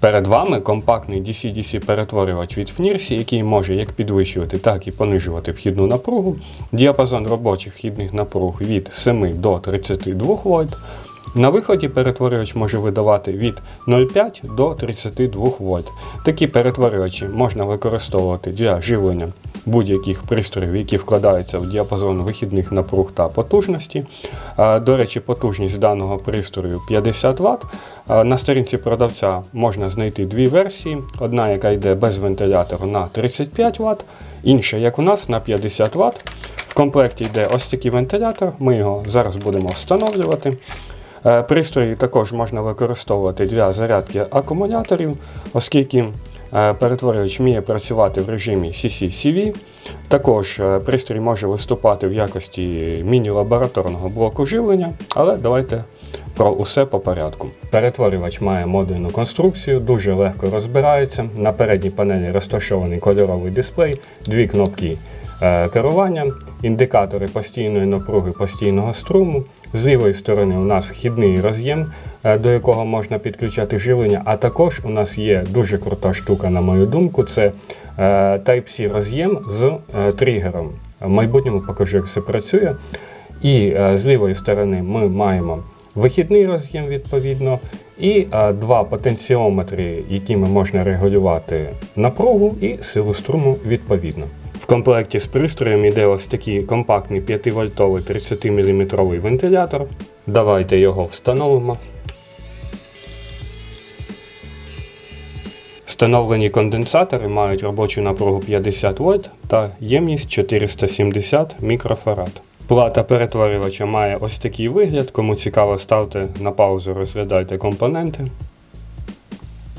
Перед вами компактний DC-DC перетворювач від FNIRSI, який може як підвищувати, так і понижувати вхідну напругу. Діапазон робочих вхідних напруг від 7 до 32 вольт. На виході перетворювач може видавати від 0,5 до 32 вольт. Такі перетворювачі можна використовувати для живлення будь-яких пристроїв, які вкладаються в діапазон вихідних напруг та потужності. До речі, потужність даного пристрою 50 Вт. На сторінці продавця можна знайти дві версії: одна, яка йде без вентилятору на 35 Вт, інша, як у нас, на 50 Вт. В комплекті йде ось такий вентилятор. Ми його зараз будемо встановлювати. Е, Пристрої також можна використовувати для зарядки акумуляторів, оскільки перетворювач вміє працювати в режимі CC-CV. Також е, пристрій може виступати в якості міні-лабораторного блоку живлення, але давайте про усе по порядку. Перетворювач має модульну конструкцію, дуже легко розбирається. На передній панелі розташований кольоровий дисплей, дві кнопки е, керування, індикатори постійної напруги постійного струму. З лівої сторони у нас вхідний роз'єм, е, до якого можна підключати живлення. А також у нас є дуже крута штука, на мою думку, це е, Type-C роз'єм з е, тригером. В майбутньому покажу, як це працює. І е, з лівої сторони ми маємо вихідний роз'єм відповідно, і е, два потенціометри, якими можна регулювати напругу і силу струму відповідно. В комплекті з пристроєм йде ось такий компактний 5-вольтовий 30-мм вентилятор. Давайте його встановимо. Встановлені конденсатори мають робочу напругу 50 вольт та ємність 470 мікрофарад. Плата перетворювача має ось такий вигляд. Кому цікаво, ставте на паузу, розглядайте компоненти.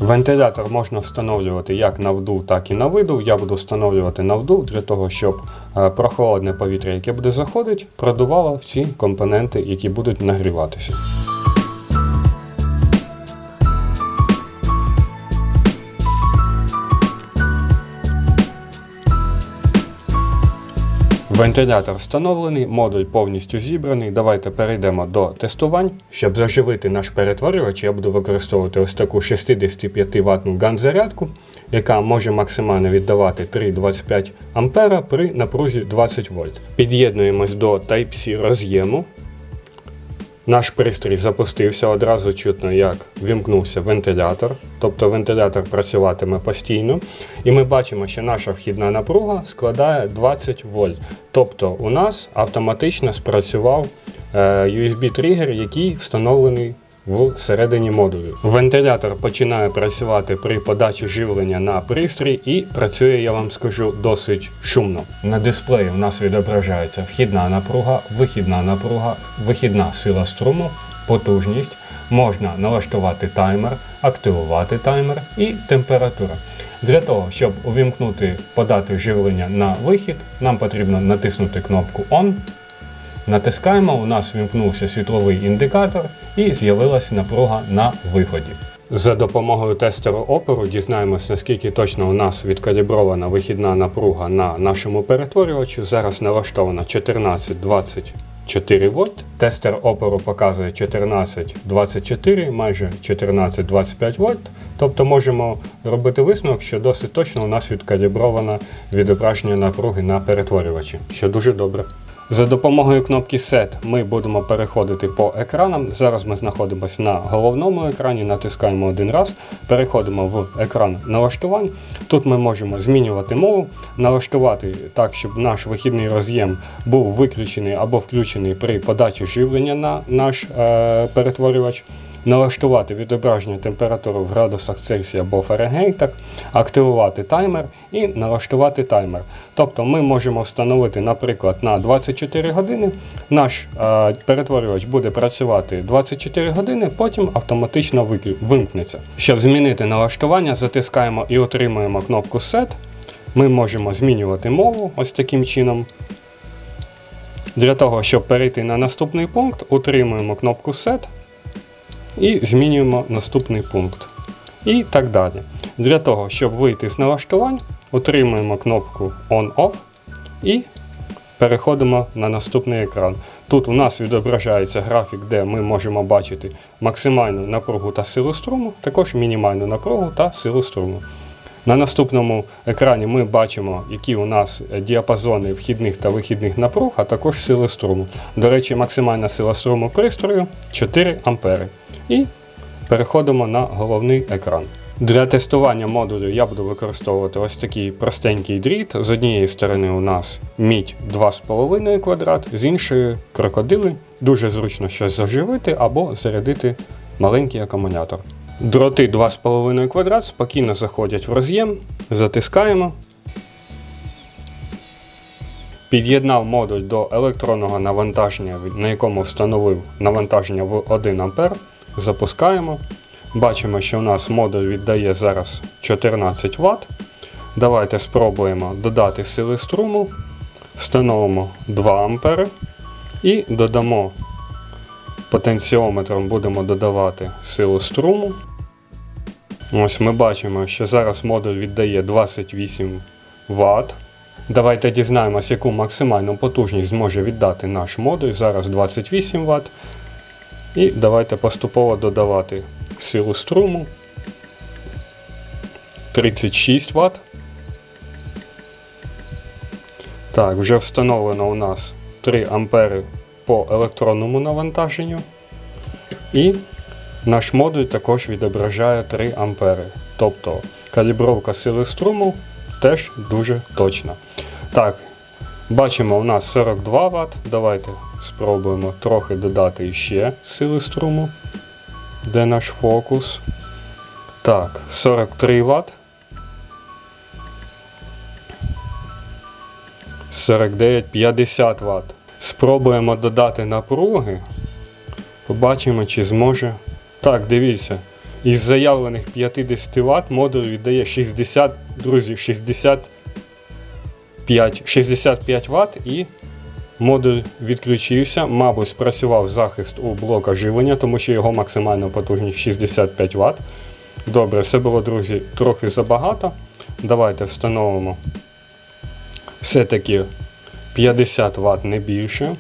Вентилятор можна встановлювати як на вдув, так і на видув. Я буду встановлювати на вдув для того, щоб е, прохолодне повітря, яке буде заходити, продувало всі компоненти, які будуть нагріватися. Вентилятор встановлений, модуль повністю зібраний. Давайте перейдемо до тестувань. Щоб заживити наш перетворювач, я буду використовувати ось таку 65 ватну ганзарядку, яка може максимально віддавати 3,25 А при напрузі 20 вольт. Під'єднуємось до Type-C роз'єму. Наш пристрій запустився, одразу чутно, як вімкнувся вентилятор, тобто вентилятор працюватиме постійно. І ми бачимо, що наша вхідна напруга складає 20 вольт. Тобто у нас автоматично спрацював е, USB-тригер, який встановлений всередині модулю. Вентилятор починає працювати при подачі живлення на пристрій і працює, я вам скажу, досить шумно. На дисплеї у нас відображається вхідна напруга, вихідна напруга, вихідна сила струму, потужність. Можна налаштувати таймер, активувати таймер і температура. Для того, щоб увімкнути подати живлення на вихід, нам потрібно натиснути кнопку ON. Натискаємо, у нас вімкнувся світловий індикатор і з'явилася напруга на виході. За допомогою тестеру опору дізнаємось, наскільки точно у нас відкалібрована вихідна напруга на нашому перетворювачу. Зараз налаштована 14-24 вольт. Тестер опору показує 14-24, майже 14-25 вольт. Тобто можемо робити висновок, що досить точно у нас відкалібровано відображення напруги на перетворювачі, що дуже добре. За допомогою кнопки Set ми будемо переходити по екранам. Зараз ми знаходимося на головному екрані, натискаємо один раз, переходимо в екран налаштувань. Тут ми можемо змінювати мову, налаштувати так, щоб наш вихідний роз'єм був виключений або включений при подачі живлення на наш е, перетворювач. Налаштувати відображення температури в градусах Цельсія або Фаренгейтах, активувати таймер і налаштувати таймер. Тобто ми можемо встановити, наприклад, на 24 години. Наш е, перетворювач буде працювати 24 години, потім автоматично вимкнеться. Щоб змінити налаштування, затискаємо і отримуємо кнопку Set. Ми можемо змінювати мову ось таким чином. Для того, щоб перейти на наступний пункт, утримуємо кнопку Set і змінюємо наступний пункт. І так далі. Для того, щоб вийти з налаштувань, утримуємо кнопку On-Off і переходимо на наступний екран. Тут у нас відображається графік, де ми можемо бачити максимальну напругу та силу струму, також мінімальну напругу та силу струму. На наступному екрані ми бачимо, які у нас діапазони вхідних та вихідних напруг, а також сили струму. До речі, максимальна сила струму пристрою 4 А. І переходимо на головний екран. Для тестування модулю я буду використовувати ось такий простенький дріт. З однієї сторони у нас мідь 2,5 квадрат, з іншої крокодили. Дуже зручно щось заживити або зарядити маленький акумулятор. Дроти 2,5 квадрат спокійно заходять в роз'єм, затискаємо. Під'єднав модуль до електронного навантаження, на якому встановив навантаження в 1 А. Запускаємо. Бачимо, що у нас модуль віддає зараз 14 Вт. Давайте спробуємо додати сили струму. Встановимо 2 А і додамо потенціометром, будемо додавати силу струму. Ось ми бачимо, що зараз модуль віддає 28 Вт. Давайте дізнаємось, яку максимальну потужність зможе віддати наш модуль. Зараз 28 Вт. І давайте поступово додавати силу струму. 36 Вт. Так, вже встановлено у нас 3 ампери по електронному навантаженню. І наш модуль також відображає 3 ампери. Тобто калібровка сили струму теж дуже точна. Так, бачимо, у нас 42 Вт. Давайте спробуємо трохи додати ще сили струму. Де наш фокус? Так, 43 Вт. 49, 50 Вт. Спробуємо додати напруги. Побачимо, чи зможе. Так, дивіться. Із заявлених 50 Вт модуль віддає 60, друзі, 65, 65 Вт і модуль відключився. Мабуть, спрацював захист у блока живлення, тому що його максимальна потужність 65 Вт. Добре, все було, друзі, трохи забагато. Давайте встановимо все-таки 50 Вт не більше.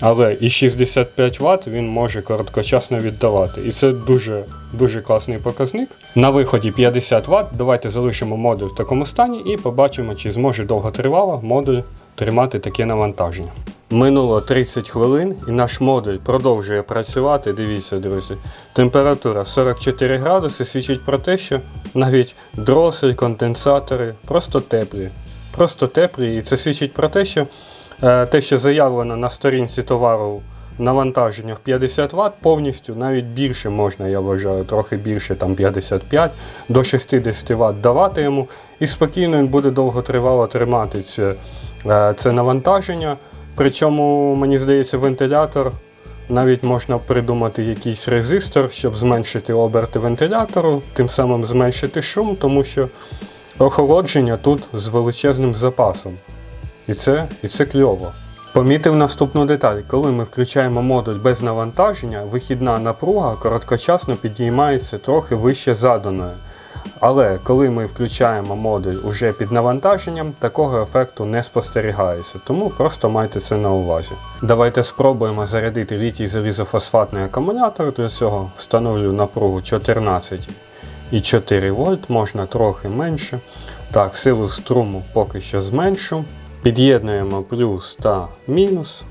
Але і 65 Вт він може короткочасно віддавати. І це дуже дуже класний показник. На виході 50 Вт. Давайте залишимо модуль в такому стані і побачимо, чи зможе довготривало модуль тримати таке навантаження. Минуло 30 хвилин і наш модуль продовжує працювати. Дивіться, друзі. Температура 44 градуси свідчить про те, що навіть дросель, конденсатори просто теплі. Просто теплі. І це свідчить про те, що те, що заявлено на сторінці товару навантаження в 50 Вт, повністю навіть більше можна, я вважаю, трохи більше, там 55 до 60 Вт давати йому. І спокійно він буде довготривало тримати це, е, це навантаження. Причому, мені здається, вентилятор навіть можна придумати якийсь резистор, щоб зменшити оберти вентилятору, тим самим зменшити шум, тому що охолодження тут з величезним запасом. І це, і це кльово. Помітив наступну деталь. Коли ми включаємо модуль без навантаження, вихідна напруга короткочасно підіймається трохи вище заданої. Але коли ми включаємо модуль уже під навантаженням, такого ефекту не спостерігається, тому просто майте це на увазі. Давайте спробуємо зарядити літій залізофосфатний акумулятор. Для цього встановлю напругу 14,4 вольт, можна трохи менше. Так, силу струму поки що зменшу. Під'єднуємо плюс та мінус.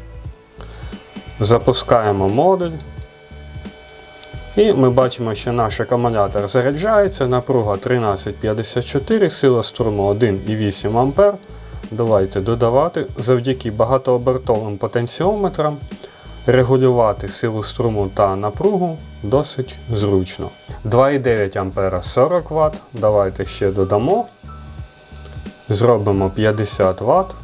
Запускаємо модуль. І ми бачимо, що наш акумулятор заряджається, напруга 1354, сила струму 1,8 А. Давайте додавати. Завдяки багатообертовим потенціометрам регулювати силу струму та напругу досить зручно. 2,9 А 40 Вт. Давайте ще додамо. Зробимо 50 Вт.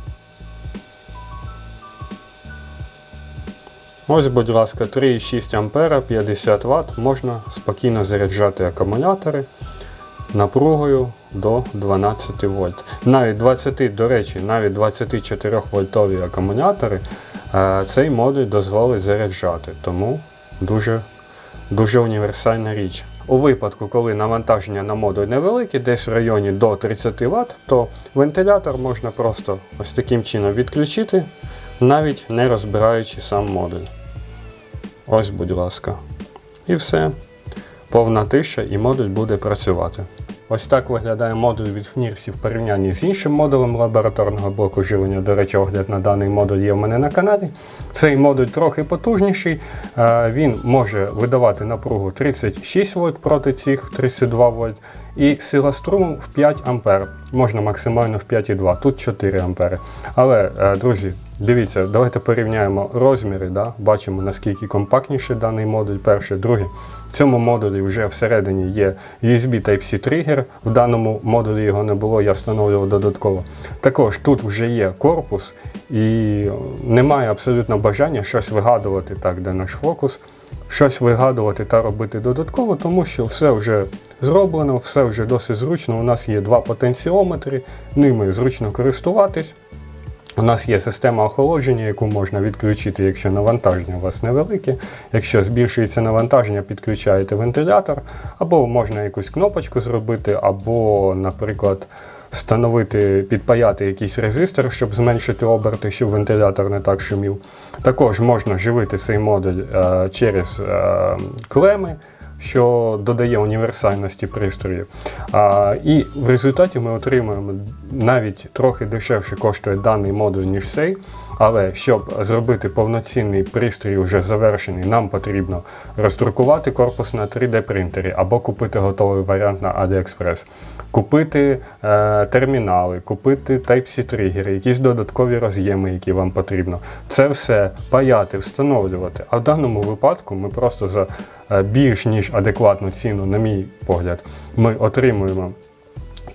Ось, будь ласка, 3,6 А 50 Вт можна спокійно заряджати акумулятори напругою до 12 вольт. Навіть 20, до речі, навіть 24 вольтові акумулятори е, цей модуль дозволить заряджати, тому дуже, дуже універсальна річ. У випадку, коли навантаження на модуль невелике, десь в районі до 30 Вт, то вентилятор можна просто ось таким чином відключити, навіть не розбираючи сам модуль. Ось, будь ласка. І все. Повна тиша і модуль буде працювати. Ось так виглядає модуль від FNIRS в порівнянні з іншим модулем лабораторного блоку живлення. До речі, огляд на даний модуль є в мене на каналі. Цей модуль трохи потужніший. Е, Він може видавати напругу 36 вольт проти цих 32 вольт. І сила струму в 5 ампер. Можна максимально в 5,2, тут 4 ампери. Але, е, друзі, дивіться, давайте порівняємо розміри. Да? Бачимо, наскільки компактніший даний модуль. Перший, другий. В цьому модулі вже всередині є USB Type-C тригер. В даному модулі його не було, я встановлював додатково. Також тут вже є корпус і немає абсолютно бажання щось вигадувати, так, де наш фокус, щось вигадувати та робити додатково, тому що все вже зроблено, все вже досить зручно. У нас є два потенціометри, ними зручно користуватись. У нас є система охолодження, яку можна відключити, якщо навантаження у вас невелике. Якщо збільшується навантаження, підключаєте вентилятор, або можна якусь кнопочку зробити, або, наприклад, встановити, підпаяти якийсь резистор, щоб зменшити оберти, щоб вентилятор не так шумів. Також можна живити цей модуль е, через е, клеми що додає універсальності пристрою. А, і в результаті ми отримуємо навіть трохи дешевше коштує даний модуль, ніж цей. Але щоб зробити повноцінний пристрій, вже завершений, нам потрібно роздрукувати корпус на 3D-принтері або купити готовий варіант на AliExpress, купити е, термінали, купити Type-C тригери, якісь додаткові роз'єми, які вам потрібно. Це все паяти, встановлювати. А в даному випадку ми просто за е, більш ніж адекватну ціну, на мій погляд, ми отримуємо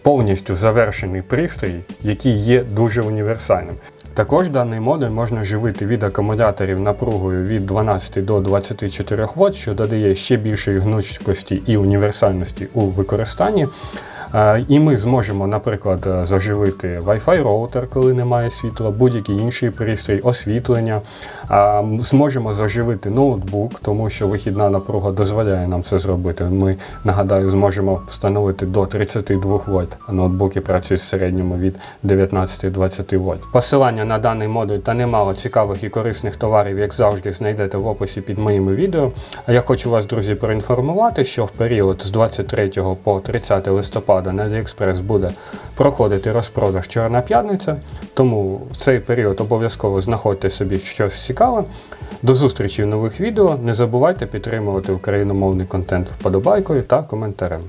повністю завершений пристрій, який є дуже універсальним. Також даний модуль можна живити від акумуляторів напругою від 12 до 24 Вт, що додає ще більшої гнучкості і універсальності у використанні. Е, І ми зможемо, наприклад, е, заживити Wi-Fi роутер, коли немає світла, будь-який інший пристрій, освітлення. Зможемо заживити ноутбук, тому що вихідна напруга дозволяє нам це зробити. Ми, нагадаю, зможемо встановити до 32 вольт, ноутбуки працюють в середньому від 19-20 вольт. Посилання на даний модуль та немало цікавих і корисних товарів, як завжди, знайдете в описі під моїми відео. А я хочу вас, друзі, проінформувати, що в період з 23 по 30 листопада на AliExpress буде проходити розпродаж Чорна п'ятниця. Тому в цей період обов'язково знаходьте собі щось цікаве. До зустрічі в нових відео. Не забувайте підтримувати україномовний контент вподобайкою та коментарем.